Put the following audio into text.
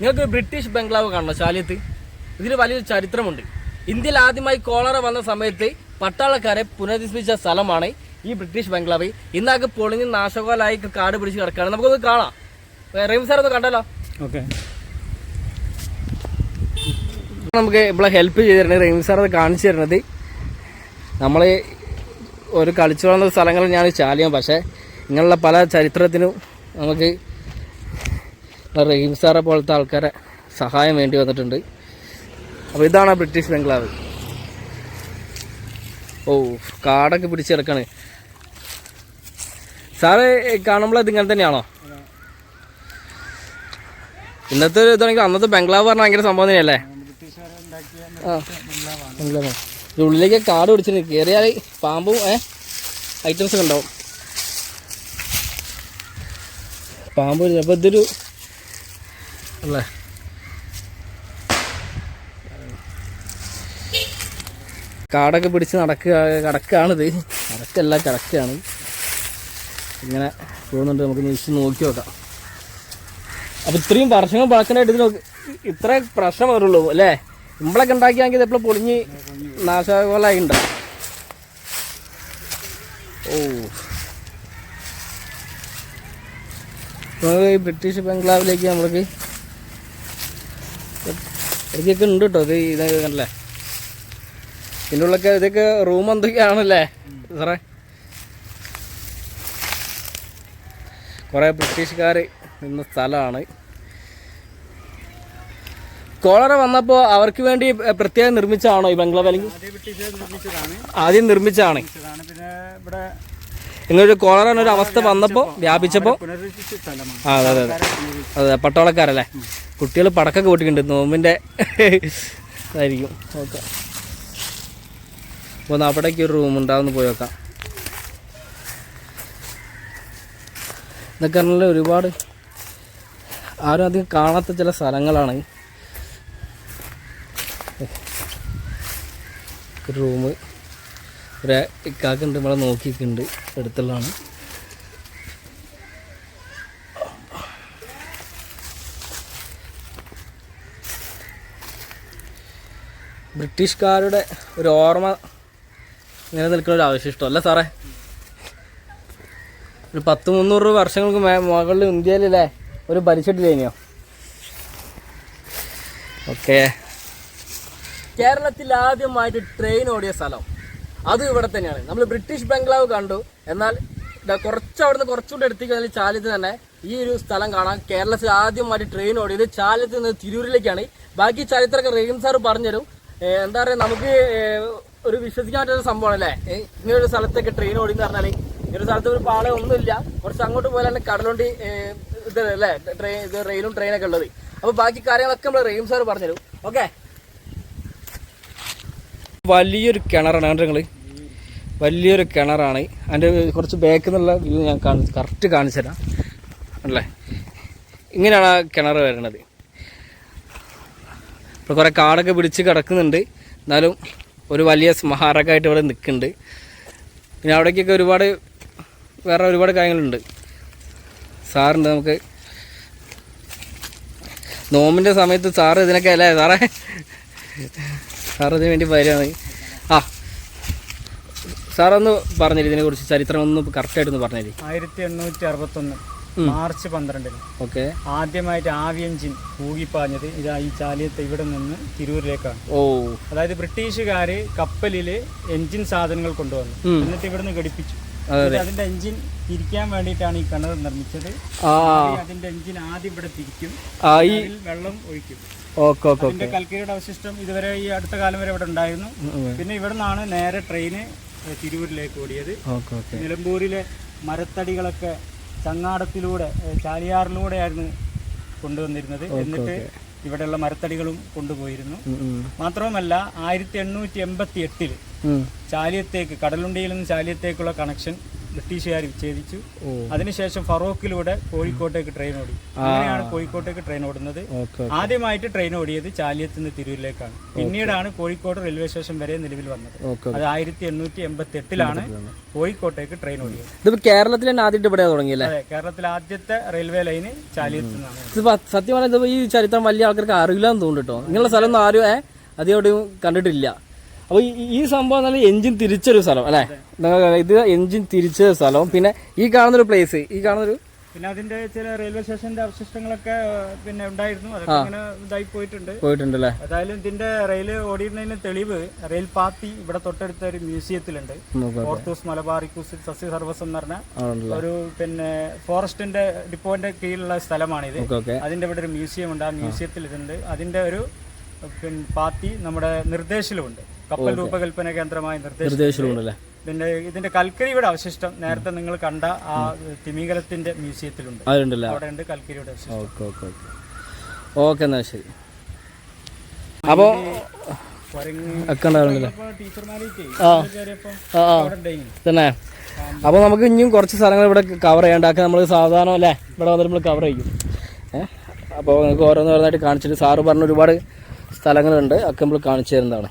നിങ്ങൾക്ക് ബ്രിട്ടീഷ് ബംഗ്ലാവ് കാണണം ശാലിയത്ത്? ഇതിന് വലിയൊരു ചരിത്രമുണ്ട്. ഇന്ത്യയിൽ ആദ്യമായി കോളറ വന്ന സമയത്ത് പട്ടാളക്കാരെ പുനരധിവസിപ്പിച്ച സ്ഥലമാണ് ഈ ബ്രിട്ടീഷ് ബംഗ്ലാവ്. ഇന്നാകെ പൊളിഞ്ഞ് നാശകോലായി കാട് പിടിച്ച് കിടക്കുകയാണ്. നമുക്കൊന്ന് കാണാം. റഹീം സാർ ഒന്ന് കണ്ടല്ലോ? ഓക്കെ. നമുക്ക് ഇവിടെ ഹെൽപ്പ് ചെയ്തിരുന്നത് റഹീം സാർ അത് കാണിച്ചു തരുന്നത്. നമ്മൾ ഒരു കളിച്ചു വളർന്ന സ്ഥലങ്ങളിൽ ഞാൻ ചാലിയാം പക്ഷേ ഇങ്ങനെയുള്ള പല ചരിത്രത്തിനും നമുക്ക് റഹീം സാറെ പോലത്തെ ആൾക്കാരെ സഹായം വേണ്ടി വന്നിട്ടുണ്ട്. അപ്പോൾ ഇതാണ് ബ്രിട്ടീഷ് ബംഗ്ലാവ്. ഓ കാടൊക്കെ പിടിച്ചെടുക്കാണ്. സാറ് കാണുമ്പോൾ ഇതിങ്ങനെ തന്നെയാണോ? ഇന്നത്തെ ഒരു ഇതാണെങ്കിൽ അന്നത്തെ ബംഗ്ലാവ് പറഞ്ഞാൽ ഭയങ്കര സംഭവം തന്നെയല്ലേ? ഉള്ളിലേക്ക് കാട് പിടിച്ചിട്ട് കയറിയാൽ പാമ്പും ഐറ്റംസ് ഒക്കെ ഉണ്ടാവും. പാമ്പ് അപ്പോൾ ഇതൊരു അല്ലേ? കാടൊക്കെ പിടിച്ച് നടക്കുക കിടക്കുകയാണിത്. നടക്കല്ല കിടക്കുകയാണ്. ഇങ്ങനെ പോകുന്നുണ്ട്. നമുക്ക് നിശ്ചയം നോക്കി നോക്കാം. അപ്പൊ ഇത്രയും വർഷങ്ങൾ പഴക്കനായിട്ട് ഇതിന് ഇത്ര പ്രശ്നം വരുള്ളൂ അല്ലേ? ഇമ്പളൊക്കെ ഉണ്ടാക്കിയാണെങ്കിൽ എപ്പോഴും പൊളിഞ്ഞ് നാശകോലായി ഉണ്ടാവും ഓ ബ്രിട്ടീഷ് ബംഗ്ലാവിലേക്ക് നമ്മൾക്ക് ഇതൊക്കെ ഉണ്ട് കേട്ടോ ഇത് ഇത് കണ്ടല്ലേ? ഇതിന്റെ ഉള്ളൊക്കെ ഇതൊക്കെ റൂം എന്തൊക്കെയാണല്ലേ? സാറേ. കുറേ ബ്രിട്ടീഷുകാർ നിന്ന സ്ഥലമാണ് കോളറ വന്നപ്പോൾ അവർക്ക് വേണ്ടി പ്രത്യേകം നിർമ്മിച്ചതാണോ ഈ ബംഗ്ലാവ് അല്ലെങ്കിൽ ആദ്യ നിർമ്മിച്ചതാണ്. പിന്നെ ഇവിടെ ഇങ്ങനൊരു കോളറ ഒരു അവസ്ഥ വന്നപ്പോൾ വ്യാപിച്ചപ്പോൾ ആ അതെ അതെ അതെ. പട്ടോളക്കാരല്ലേ കുട്ടികൾ പടക്കൊക്കെ പൊട്ടിക്കുന്നുണ്ട്. നോമ്പിന്റെ ഇതായിരിക്കും. ഓക്കെ അപ്പോൾ അവിടേക്ക് ഒരു റൂം ഉണ്ടാവുന്ന പോയി നോക്കാം. ഇതൊക്കെ പറഞ്ഞാൽ ഒരുപാട് ആരും അധികം കാണാത്ത ചില സ്ഥലങ്ങളാണ്. റൂമ് റൂം ഒരു ഇക്കാക്കുണ്ട് നമ്മളെ നോക്കിയിട്ടുണ്ട് അടുത്തുള്ളതാണ്. ബ്രിട്ടീഷുകാരുടെ ഒരു ഓർമ്മ നിലനിൽക്കുന്ന ഒരു അവശിഷ്ടം അല്ല സാറേ? ഒരു പത്ത് മുന്നൂറ് വർഷങ്ങൾക്ക് മുകളിൽ ഇന്ത്യയിലല്ലേ ഒരു ഭരിച്ചിട്ടില്ലേനിയോ ഓക്കെ. കേരളത്തിൽ ആദ്യമായിട്ട് ട്രെയിൻ ഓടിയ സ്ഥലം. അതും ഇവിടെ തന്നെയാണ്. നമ്മൾ ബ്രിട്ടീഷ് ബംഗ്ലാവ് കണ്ടു. എന്നാൽ കുറച്ച് അവിടുന്ന് കുറച്ചുകൂടെ അടുത്തേക്ക് അതിൽ ചാലത്ത് തന്നെ ഈ ഒരു സ്ഥലം കാണാം കേരളത്തിൽ ആദ്യമായിട്ട് ട്രെയിൻ ഓടിയത് ചാലത്ത് നിന്ന് തിരൂരിലേക്കാണ്. ബാക്കി ചരിത്രമൊക്കെ റഹീം സാർ പറഞ്ഞുതരും. എന്താ പറയുക നമുക്ക് ഒരു വിശ്വസിക്കാൻ പറ്റുന്ന സംഭവമാണ് അല്ലേ ഇങ്ങനെ ഒരു സ്ഥലത്തൊക്കെ ട്രെയിൻ ഓടി എന്ന് പറഞ്ഞാൽ ഈ ഒരു സ്ഥലത്ത് ഒരു പാളം ഒന്നുമില്ല. കുറച്ച് അങ്ങോട്ട് പോയാലാണ് കടലുണ്ടി ഏ, ഇത് അല്ലേ ട്രെയിൻ ഇത് റെയിലും ട്രെയിനൊക്കെ ഉള്ളത്. അപ്പോൾ ബാക്കി കാര്യങ്ങളൊക്കെ നമ്മൾ റഹീം സാർ പറഞ്ഞുതരും. ഓക്കെ വലിയൊരു കിണറാണ് കണ്ടോ നിങ്ങൾ വലിയൊരു കിണറാണ്. അതിന്റെ കുറച്ച് ബാക്കിൽ എന്നുള്ള വ്യൂ ഞാൻ കാണി. കറക്റ്റ് കാണിച്ചു തരാം. അല്ലേ? ഇങ്ങനെയാണ് ആ കിണർ വരുന്നത് ഇപ്പോൾ കുറേ കാടൊക്കെ പിടിച്ച് കിടക്കുന്നുണ്ട്. എന്നാലും ഒരു വലിയ സ്മാരകമായിട്ട് ഇവിടെ നിൽക്കുന്നുണ്ട്. പിന്നെ അവിടേക്കൊക്കെ ഒരുപാട് വേറെ ഒരുപാട് കാര്യങ്ങളുണ്ട്. സാറുണ്ട് നമുക്ക്. നോമ്പിന്റെ സമയത്ത് സാറ് ഇതിനൊക്കെ അല്ലേ? സാറേ? സാർ ഇതിന് വേണ്ടി വരികയാണ് ആ. സാറൊന്ന് പറഞ്ഞില്ല ഇതിനെ കുറിച്ച് ചരിത്രം ഒന്ന് കറക്റ്റായിട്ടൊന്ന് പറഞ്ഞില്ലേ ആയിരത്തി എണ്ണൂറ്റി അറുപത്തൊന്ന് മാർച്ച് പന്ത്രണ്ടിന്. ഓക്കെ. ആദ്യമായിട്ട് ആവി എഞ്ചിൻ കൂകിപ്പാഞ്ഞത് ഇതാ ഈ ചാലിയത്ത് ഇവിടെ നിന്ന് തിരൂരിലേക്കാണ്. ഓ. അതായത് ബ്രിട്ടീഷുകാർ കപ്പലിൽ എഞ്ചിൻ സാധനങ്ങൾ കൊണ്ടുവന്നു. എന്നിട്ട് ഇവിടുന്ന് ഘടിപ്പിച്ചു. അതെ അതിന്റെ എഞ്ചിൻ തിരിക്കാൻ വേണ്ടിയിട്ടാണ് ഈ കിണർ നിർമ്മിച്ചത്. അതിന്റെ എഞ്ചിൻ ആദ്യം ഇവിടെ തിരിക്കും. വെള്ളം ഒഴിക്കും. ഓക്കെ ഓക്കെ അതിന്റെ കൽക്കരിയുടെ അവശിഷ്ടം ഇതുവരെ ഈ അടുത്ത കാലം വരെ ഇവിടെ ഉണ്ടായിരുന്നു. പിന്നെ ഇവിടെ നിന്നാണ് നേരെ ട്രെയിന് തിരൂരിലേക്ക് ഓടിയത്. നിലമ്പൂരിലെ മരത്തടികളൊക്കെ ചങ്ങാടത്തിലൂടെ ചാലിയാറിലൂടെയായിരുന്നു കൊണ്ടുവന്നിരുന്നത്. എന്നിട്ട് ഇവിടെയുള്ള മരത്തടികളും കൊണ്ടുപോയിരുന്നു. മാത്രവുമല്ല ആയിരത്തി എണ്ണൂറ്റി എൺപത്തി എട്ടിൽ ചാലിയത്തേക്ക് കടലുണ്ടിയിൽ നിന്ന് ചാലിയത്തേക്കുള്ള കണക്ഷൻ ബ്രിട്ടീഷുകാർ വിച്ഛേദിച്ചു. അതിനുശേഷം ഫറോക്കിലൂടെ കോഴിക്കോട്ടേക്ക് ട്രെയിൻ ഓടി. അങ്ങനെയാണ് കോഴിക്കോട്ടേക്ക് ട്രെയിൻ ഓടുന്നത്. ആദ്യമായിട്ട് ട്രെയിൻ ഓടിയത് ചാലിയത്ത് നിന്ന് തിരൂരിലേക്കാണ്. പിന്നീടാണ് കോഴിക്കോട് റെയിൽവേ സ്റ്റേഷൻ വരെ നിലവിൽ വന്നത്. അത് ആയിരത്തി എണ്ണൂറ്റി എൺപത്തി എട്ടിലാണ് കോഴിക്കോട്ടേക്ക് ട്രെയിൻ ഓടിയത്. ഇതിപ്പോ കേരളത്തിൽ തന്നെ ആദ്യമായിട്ട് ഇവിടെ തുടങ്ങിയല്ലേ? കേരളത്തിലെ ആദ്യത്തെ റെയിൽവേ ലൈന് ചാലിയത്ത് നിന്നാണ്. സത്യം പറഞ്ഞാൽ ഈ ചരിത്രം വലിയ ആൾക്കാർക്ക് അറിയില്ലാന്ന് തോന്നുന്നു കേട്ടോ നിങ്ങളുടെ സ്ഥലം ഒന്നും ആരും ഏ കണ്ടിട്ടില്ല. അപ്പോൾ ഈ സംഭവം നല്ല എഞ്ചിൻ തിരിച്ചൊരു സ്ഥലം അല്ലേ? ഇത് എഞ്ചിൻ തിരിച്ച സ്ഥലം. പിന്നെ ഈ കാണുന്നൊരു പ്ലേസ് ഈ കാണുന്നൊരു പിന്നെ അതിന്റെ ചില റെയിൽവേ സ്റ്റേഷന്റെ അവശിഷ്ടങ്ങളൊക്കെ പിന്നെ ഉണ്ടായിരുന്നു. അതൊക്കെ ഇങ്ങനെ ഇതായി പോയിട്ടുണ്ട്. പോയിട്ടുണ്ട് അല്ലേ? ഏതായാലും ഇതിന്റെ റെയിൽ ഓടിയിരുന്നതിന് തെളിവ് റെയിൽ പാത്തി ഇവിടെ തൊട്ടടുത്ത ഒരു മ്യൂസിയത്തിലുണ്ട്. ഫോർത്തൂസ് ഓർത്തൂസ് മലബാറിക്കൂസ് സസ്യ സർവസ് എന്ന് പറഞ്ഞ ഒരു പിന്നെ ഫോറസ്റ്റിന്റെ ഡിപ്പോന്റെ കീഴിലുള്ള സ്ഥലമാണിത്. അതിന്റെ ഇവിടെ ഒരു മ്യൂസിയം ഉണ്ട് ആ മ്യൂസിയത്തിൽ ഇതുണ്ട്. അതിന്റെ ഒരു പിന്നെ പാത്തി നമ്മുടെ നിർദ്ദേശിലുമുണ്ട്. കപ്പൽ രൂപകൽപ്പന കേന്ദ്രമായി നിർദ്ദേശം നിർദ്ദേശമുണ്ടല്ലേ പിന്നെ ഇതിന്റെ കൽക്കരിയുടെ അവശിഷ്ടം നേരത്തെ നിങ്ങൾ കണ്ട ആ തിമിംഗലത്തിന്റെ മ്യൂസിയത്തിലുണ്ട്. അവിടെ ഉണ്ട് കൽക്കരിയുടെ അവശിഷ്ടം. ഓക്കെ എന്നാ ശരി. അപ്പോ തന്നെ. അപ്പോൾ നമുക്ക് ഇനിയും കുറച്ച് സ്ഥലങ്ങൾ ഇവിടെ കവർ ചെയ്യേണ്ടാക്കാൻ നമ്മൾ സാധാരണ അല്ലേ? ഇവിടെ വന്നിട്ട് നമ്മൾ കവർ ചെയ്യും. അപ്പോൾ നിങ്ങൾക്ക് ഓരോന്ന് ഓരോന്നായിട്ട് കാണിച്ചിട്ട് സാറ് പറഞ്ഞ ഒരുപാട് സ്ഥലങ്ങളുണ്ട്. ഒക്കെ നമ്മൾ കാണിച്ചു തരുന്നതാണ്.